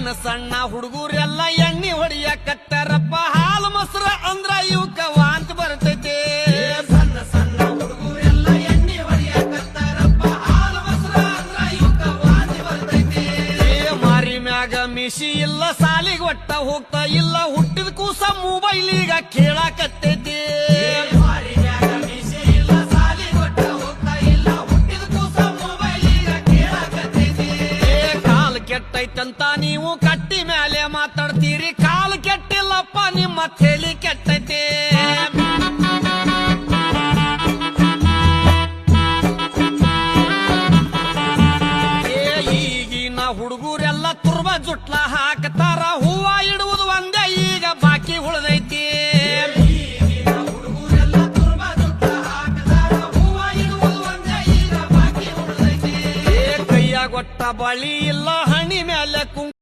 ಸಣ್ಣ ಸಣ್ಣ ಹುಡುಗರೆಲ್ಲ ಎಣ್ಣೆ ಹೊಡಿಯ ಕಟ್ಟಾರಪ್ಪ. ಹಾಲು ಮೊಸರ ಅಂದ್ರ ಇವಕ ವಾಂತ ಬರ್ತೈತೆ. ಸಣ್ಣ ಸಣ್ಣ ಹುಡುಗರೆಲ್ಲ ಎಣ್ಣೆ ಮ್ಯಾಗ ಮಿಸಿ ಇಲ್ಲ, ಸಾಲಿಗೆ ಒಟ್ಟ ಹೋಗ್ತಾ ಇಲ್ಲ. ಹುಟ್ಟಿದ ಕೂಸ ಮೊಬೈಲ್ ಈಗ ಕೇಳಾಕತ್ತೈತಿ. ಕೆಟ್ಟೈತಂತ ನೀವು ಕಟ್ಟಿ ಮೇಲೆ ಮಾತಾಡ್ತೀರಿ. ಕಾಲು ಕೆಟ್ಟಿಲ್ಲಪ್ಪ, ನಿಮ್ಮ ತಲೆ ಕೆಟ್ಟೈತಿ. ಈಗಿನ ಹುಡುಗರೆಲ್ಲ ತುರ್ಬ ಜುಟ್ಲ ಹಾಕತಾರ ಗೊಟ್ಟ ಬಳಿ ಇಲ್ಲ ಹಣಿ ಮೇಲೆ ಕುಂ